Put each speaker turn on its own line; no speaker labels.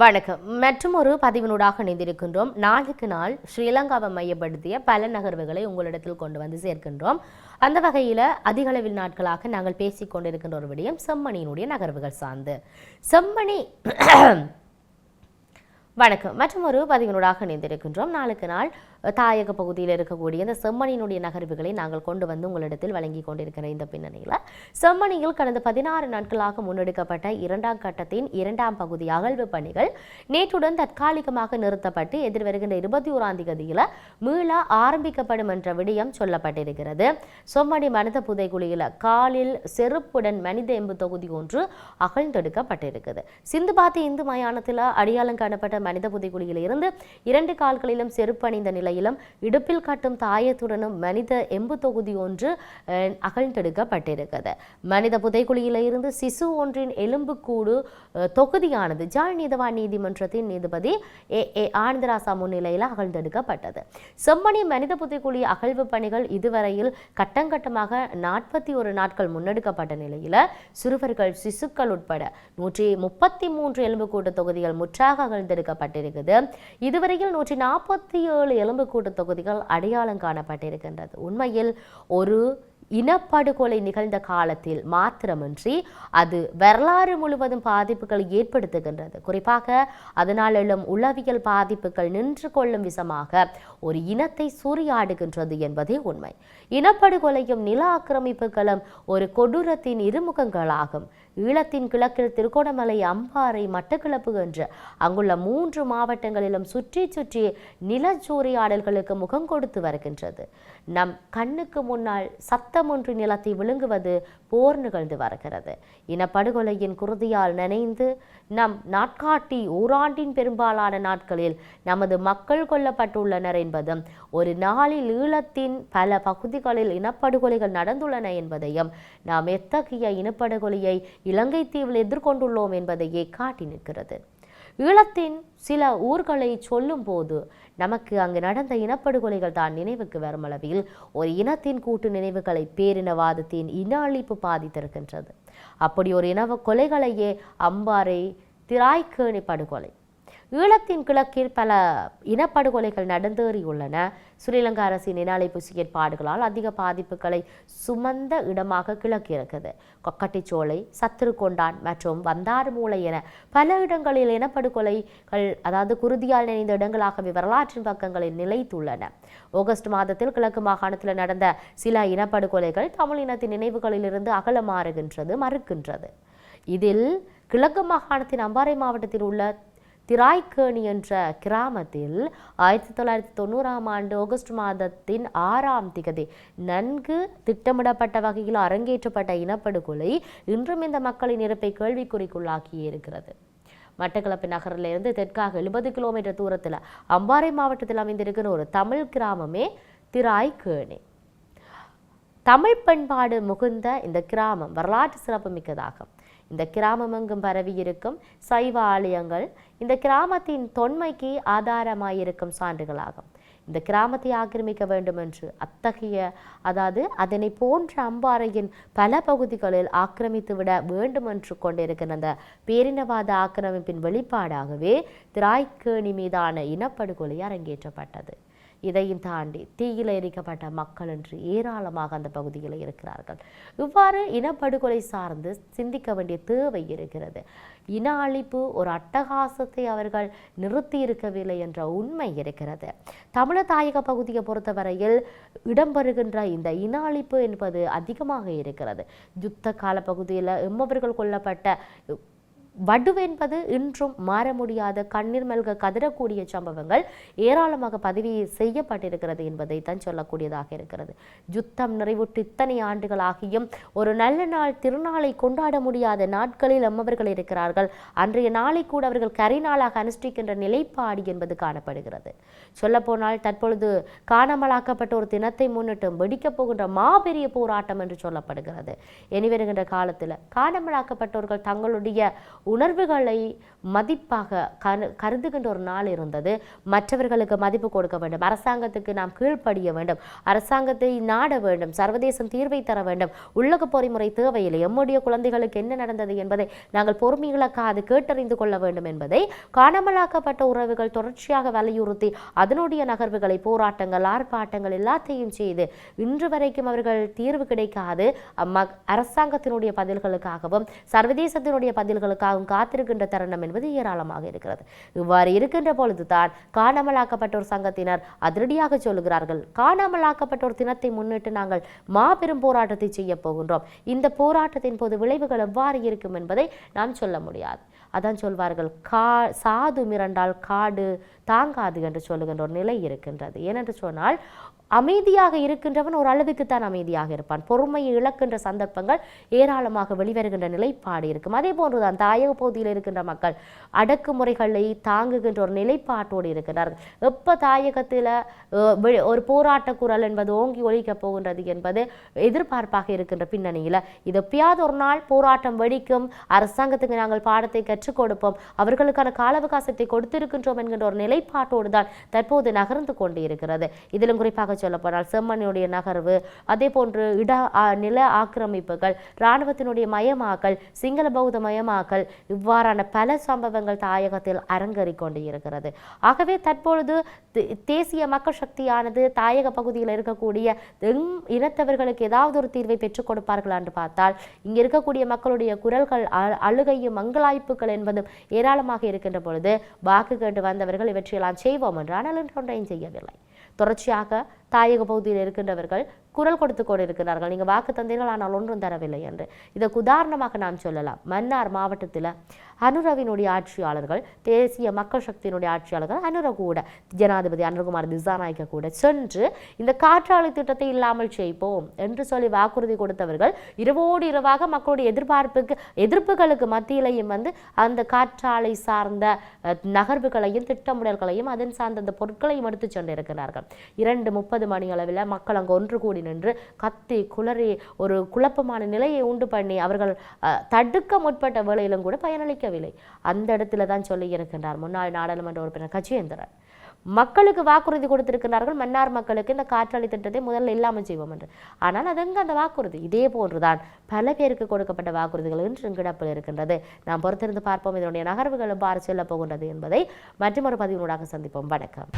வணக்கம். மற்றும் ஒரு பதிவினூடாக இணைந்திருக்கின்றோம். நாளுக்கு நாள் ஸ்ரீலங்காவை மையப்படுத்திய பல நகர்வுகளை உங்களிடத்தில் கொண்டு வந்து சேர்க்கின்றோம். அந்த வகையில் அதிகளவில் நாட்களாக நாங்கள் பேசிக் கொண்டிருக்கின்ற ஒரு விடயம் செம்மணியினுடைய நகர்வுகள் சார்ந்து. செம்மணி வணக்கம். மற்றும் ஒரு பதிவினூடாக இணைந்திருக்கின்றோம். நாளுக்கு நாள் தாயக பகுதியில் இருக்கக்கூடிய இந்த செம்மணியினுடைய நகர்வுகளை நாங்கள் கொண்டு வந்து உங்களிடத்தில் வழங்கி கொண்டிருக்கிற இந்த பின்னணியில் செம்மணியில் கடந்த பதினாறு நாட்களாக முன்னெடுக்கப்பட்ட இரண்டாம் கட்டத்தின் இரண்டாம் பகுதி அகழ்வு பணிகள் நேற்றுடன் தற்காலிகமாக நிறுத்தப்பட்டு எதிர்வருகின்ற இருபத்தி ஓராம் தேதியில் மீள ஆரம்பிக்கப்படும் என்ற விடயம் சொல்லப்பட்டிருக்கிறது. செம்மணி மனித புதைக்குழியில் காலில் செருப்புடன் மனித எம்பு தொகுதி ஒன்று அகழ்ந்தெடுக்கப்பட்டிருக்குது. சிந்துபாத்தி இந்து மயானத்தில் அடையாளம் காணப்பட்ட மனித புதைகுழியில் இருந்து இரண்டு கால்களிலும் செருப்பணிந்த நிலையிலும் இடுப்பில் காட்டும் தாயத்துடனும் மனித எம்பு தொகுதி ஒன்று அகழ்ந்தெடுக்கப்பட்டிருக்கிறது. மனித புதைகுழியில் இருந்து சிசு ஒன்றின் எலும்புக்கூடு தொகுதியானது ஜாழ் நீதவான் நீதிமன்றத்தின் நீதிபதி ஏ ஏ ஆனந்தராசா முன்னிலையில் அகழ்ந்தெடுக்கப்பட்டது. செம்மணி மனித புதைக்குழி அகழ்வு பணிகள் இதுவரையில் கட்டங்கட்டமாக நாற்பத்தி ஒரு நாட்கள் முன்னெடுக்கப்பட்ட நிலையில் சிறுவர்கள் சிசுக்கள் உட்பட நூற்றி முப்பத்தி மூன்று எலும்புக்கூட்டு தொகுதிகள் முற்றாக அகழ்ந்தெடுக்கப்பட்டிருக்குது இதுவரையில் நூற்றி நாற்பத்தி ஏழு எலும்புக்கூட்டு தொகுதிகள் அடையாளம் காணப்பட்டிருக்கின்றது. உண்மையில் ஒரு இனப்படுகொலை நிகழ்ந்த காலத்தில் மாத்திரமின்றி அது வரலாறு முழுவதும் பாதிப்புகளை ஏற்படுத்துகின்றது. குறிப்பாக அதனால் எழும் உளவியல் பாதிப்புகள் நின்று கொள்ளும் விசமாக ஒரு இனத்தை சூறையாடுகின்றது என்பதே உண்மை. இனப்படுகொலையும் நில ஆக்கிரமிப்புகளும் ஒரு கொடூரத்தின் இருமுகங்களாகும். ஈழத்தின் கிழக்கில் திருகோணமலை அம்பாறை மட்டக்கிழப்பு என்று. அங்குள்ள மூன்று மாவட்டங்களிலும் சுற்றி சுற்றி நிலச்சூறையாடல்களுக்கு முகம் கொடுத்து வருகின்றது. நம் கண்ணுக்கு முன்னால் சத்தம் ஒன்று நிலத்தை விழுங்குவது போர் நிகழ்ந்து வருகிறது. இனப்படுகொலையின் குருதியால் நினைந்து நம் நாட்காட்டி ஓராண்டின் பெரும்பாலான நாட்களில் நமது மக்கள் கொல்லப்பட்டுள்ளனர் என்பதும் ஒரு நாளில் ஈழத்தின் பல பகுதிகளில் இனப்படுகொலைகள் நடந்துள்ளன என்பதையும் நாம் எத்தகைய இனப்படுகொலையை இலங்கை தீவில் எதிர்கொண்டுள்ளோம் என்பதையே காட்டி நிற்கிறது. ஈழத்தின் சில ஊர்களை சொல்லும் போது நமக்கு அங்கு நடந்த இனப்படுகொலைகள் தான் நினைவுக்கு வரும் அளவில் ஒரு இனத்தின் கூட்டு நினைவுகளை பேரினவாதத்தின் இன அழிப்பு பாதித்திருக்கின்றது. அப்படி ஒரு இனவ கொலைகளையே அம்பாறை திராய்க்கேணி படுகொலை. ஈழத்தின் கிழக்கில் பல இனப்படுகொலைகள் நடந்தேறியுள்ளன. ஸ்ரீலங்கா அரசின் இன அழைப்பு செயற்பாடுகளால் அதிக பாதிப்புகளை சுமந்த இடமாக கிழக்கு இருக்குது கொக்கட்டிச்சோலை சத்துருக்கொண்டான் மற்றும் வந்தாறுமூலை என பல இடங்களில் இனப்படுகொலைகள் அதாவது குருதியால் நினைந்த இடங்களாகவே வரலாற்றின் பக்கங்களில் நிலைத்துள்ளன. ஆகஸ்ட் மாதத்தில் கிழக்கு மாகாணத்தில் நடந்த சில இனப்படுகொலைகள் தமிழ் இனத்தின் நினைவுகளிலிருந்து அகல மாறுகின்றது மறுக்கின்றது. இதில் கிழக்கு மாகாணத்தின் அம்பாறை மாவட்டத்தில் உள்ள திராய்க்கேணி என்ற கிராமத்தில் ஆயிரத்தி தொள்ளாயிரத்தி தொண்ணூறாம் ஆண்டு ஆகஸ்ட் மாதத்தின் ஆறாம் திகதி நன்கு திட்டமிடப்பட்ட வகையில் அரங்கேற்றப்பட்ட இனப்படுகொலை இன்றும் இந்த மக்களின் இருப்பை கேள்விக்குறிக்குள்ளாக்கி இருக்கிறது. மட்டக்களப்பு நகரிலிருந்து தெற்காக எழுபது கிலோமீட்டர் தூரத்தில் அம்பாறை மாவட்டத்தில் அமைந்திருக்கிற ஒரு தமிழ் கிராமமே திராய்க்கேணி தமிழ் பண்பாடு முகுந்த இந்த கிராமம் வரலாற்று சிறப்பு மிக்கதாகும் இந்த கிராமமெங்கும் பரவியிருக்கும் பரவி இருக்கும் சைவ ஆலயங்கள் இந்த கிராமத்தின் தொன்மைக்கு ஆதாரமாயிருக்கும் சான்றுகளாகும். இந்த கிராமத்தை ஆக்கிரமிக்க வேண்டும் என்று அத்தகைய அதாவது அதனை போன்ற அம்பாறையின் பல பகுதிகளில் ஆக்கிரமித்து விட வேண்டும் என்று கொண்டிருக்கிற அந்த பேரினவாத ஆக்கிரமிப்பின் வெளிப்பாடாகவே திராய்க்கேணி மீதான இனப்படுகொலை அரங்கேற்றப்பட்டது. இதையும் தாண்டி தீயில எரிக்கப்பட்ட மக்கள் என்று ஏராளமாக அந்த பகுதியில் இருக்கிறார்கள். இவ்வாறு இனப்படுகொலை சார்ந்து சிந்திக்க வேண்டிய தேவை இருக்கிறது. இன அழிப்பு ஒரு அட்டகாசத்தை அவர்கள் நிறுத்தி இருக்கவில்லை என்ற உண்மை இருக்கிறது. தமிழர் தாயக பகுதியை பொறுத்தவரையில் இடம்பெறுகின்ற இந்த இன அழிப்பு என்பது அதிகமாக இருக்கிறது. யுத்த கால பகுதியில் எம்மவர்கள் கொல்லப்பட்ட வடுவென்பது இன்றும் மாற முடியாத கண்ணீர் மல்க கதறக்கூடிய சம்பவங்கள் ஏராளமாக பதிவு செய்யப்பட்டிருக்கிறது என்பதை தான் சொல்லக்கூடியதாக இருக்கிறது. யுத்தம் நிறைவுற்று இத்தனை ஆண்டுகள் ஆகியும் ஒரு நல்ல நாள் திருநாளை கொண்டாட முடியாத நாட்களில் அம்மவர்கள் இருக்கிறார்கள். அன்றைய நாளை கூட அவர்கள் கரிநாளாக அனுஷ்டிக்கின்ற நிலைப்பாடு என்பது காணப்படுகிறது. சொல்லப்போனால் தற்பொழுது காணாமலாக்கப்பட்ட ஒரு தினத்தை முன்னிட்டு வெடிக்கப் போகின்ற மாபெரிய போராட்டம் என்று சொல்லப்படுகிறது. இனி வருகின்ற காலத்தில் காணாமலாக்கப்பட்டவர்கள் தங்களுடைய உணர்வுகளை மதிப்பாக கரு கருதுகின்ற ஒரு நாள் இருந்தது. மற்றவர்களுக்கு மதிப்பு கொடுக்க வேண்டும். அரசாங்கத்துக்கு நாம் கீழ்ப்படிய வேண்டும். அரசாங்கத்தை நாட வேண்டும். சர்வதேசம் தீர்வை தர வேண்டும். உள்ளக பொறிமுறை தேவையில்லை. எம்முடைய குழந்தைகளுக்கு என்ன நடந்தது என்பதை நாங்கள் பொறுமையிழக்காது கேட்டறிந்து கொள்ள வேண்டும் என்பதை காணாமலாக்கப்பட்ட உறவுகள் தொடர்ச்சியாக வலியுறுத்தி அதனுடைய நகர்வுகளை போராட்டங்கள் ஆர்ப்பாட்டங்கள் எல்லாத்தையும் செய்து இன்று வரைக்கும் அவர்கள் தீர்வு கிடைக்காது. அரசாங்கத்தினுடைய பதில்களுக்காகவும் சர்வதேசத்தினுடைய பதில்களுக்காக அதற்காகவும் காத்திருக்கின்ற தருணம் என்பது ஏராளமாக இருக்கிறது. இவ்வாறு இருக்கின்ற பொழுதுதான் காணாமலாக்கப்பட்டோர் சங்கத்தினர் அதிரடியாக சொல்லுகிறார்கள். காணாமலாக்கப்பட்டோர் தினத்தை முன்னிட்டு நாங்கள் மாபெரும் போராட்டத்தை செய்ய போகின்றோம். இந்த போராட்டத்தின் போது விளைவுகள் எவ்வாறு இருக்கும் என்பதை நாம் சொல்ல முடியாது. அதான் சொல்வார்கள் கா சாது மிரண்டால் காடு தாங்காது என்று சொல்லுகின்ற ஒரு நிலை இருக்கின்றது. ஏனென்று சொன்னால் அமைதியாக இருக்கின்றவன் ஒரு அளவுக்குத்தான் அமைதியாக இருப்பான். பொறுமையை இழக்கின்ற சந்தர்ப்பங்கள் ஏராளமாக வெளிவருகின்ற நிலைப்பாடு இருக்கும். அதே போன்றுதான் தாயக பகுதியில் இருக்கின்ற மக்கள் அடக்குமுறைகளை தாங்குகின்ற ஒரு நிலைப்பாட்டோடு இருக்கிறார்கள் எப்போ தாயகத்தில் ஒரு போராட்ட குரல் என்பது ஓங்கி ஒழிக்கப் போகின்றது என்பது எதிர்பார்ப்பாக இருக்கின்ற பின்னணியில் இது எப்பயாவது ஒரு நாள் போராட்டம் வெடிக்கும் அரசாங்கத்துக்கு நாங்கள் பாடத்தை கற்று பெற்றுக் கொடுப்போம். அவர்களுக்கான கால அவகாசத்தை கொடுத்திருக்கின்றோம் என்கின்ற ஒரு நிலைப்பாட்டோடு தான் தற்போது நகர்ந்து கொண்டு இருக்கிறது இதிலும் குறிப்பாக சொல்லப்போனால் செம்மணியுடைய நகர்வு அதே போன்று இட நில ஆக்கிரமிப்புகள் இராணுவத்தினுடைய மயமாக்கல் சிங்கள பௌத்த மயமாக்கல் இவ்வாறான பல சம்பவங்கள் தாயகத்தில் அரங்கேறிக் கொண்டு இருக்கிறது ஆகவே தற்பொழுது தேசிய மக்கள் சக்தியானது தாயக பகுதியில் இருக்கக்கூடிய எங் இனத்தவர்களுக்கு ஏதாவது ஒரு தீர்வை பெற்றுக் கொடுப்பார்களா என்று பார்த்தால் இங்கே இருக்கக்கூடிய மக்களுடைய குரல்கள் அழுகையும் மங்களாய்ப்புகள் என்பதும் ஏராளமாக இருக்கின்ற பொழுது வாக்கு கேட்டு வந்தவர்கள் இவற்றையெல்லாம் செய்வோம் என்று ஆனால் என்று ஒன்றையும் செய்யவில்லை. தொடர்ச்சியாக தாயக பகுதியில் இருக்கின்றவர்கள் குரல் கொடுத்து கொண்டு இருக்கிறார்கள் நீங்கள் வாக்கு தந்தீர்கள் ஆனால் ஒன்றும் தரவில்லை என்று. இதற்கு உதாரணமாக நாம் சொல்லலாம். மன்னார் மாவட்டத்தில் அனுரவினுடைய ஆட்சியாளர்கள் தேசிய மக்கள் சக்தியினுடைய ஆட்சியாளர்கள் அனுர கூட ஜனாதிபதி அனுரகுமார் திசாநாயக்க கூட சென்று இந்த காற்றாலை திட்டத்தை இல்லாமல் செய்வோம் என்று சொல்லி வாக்குறுதி கொடுத்தவர்கள் இரவோடு இரவாக மக்களுடைய எதிர்பார்ப்புக்கு எதிர்ப்புகளுக்கு மத்தியிலையும் வந்து அந்த காற்றாலை சார்ந்த நகர்வுகளையும் திட்டமிடல்களையும் அதன் சார்ந்த அந்த பொருட்களையும் எடுத்து சென்றிருக்கிறார்கள். இரண்டு முப்பது மணி அளவில் மக்கள் அங்கு ஒன்று கூடி நின்று கத்தி குளறி ஒரு குழப்பமான நிலையை உண்டு பண்ணி அவர்கள் தடுக்க முற்பட்ட வேளையிலும் கூட பயனளிக்க பயனளிக்கவில்லை அந்த இடத்துல தான் சொல்லி இருக்கின்றார். முன்னாள் நாடாளுமன்ற உறுப்பினர் கஜேந்திரன். மக்களுக்கு வாக்குறுதி கொடுத்திருக்கிறார்கள் மன்னார் மக்களுக்கு இந்த காற்றாலை திட்டத்தை முதல்ல இல்லாமல் செய்வோம் என்று. ஆனால் அது எங்க அந்த வாக்குறுதி? இதே போன்றுதான் பல பேருக்கு கொடுக்கப்பட்ட வாக்குறுதிகள் இன்றும் கிடப்பில் இருக்கின்றது. நாம் பொறுத்திருந்து பார்ப்போம். இதனுடைய நகர்வுகளும் பார் செல்லப் போகின்றது என்பதை மற்றொரு பதிவினூடாக சந்திப்போம். வணக்கம்.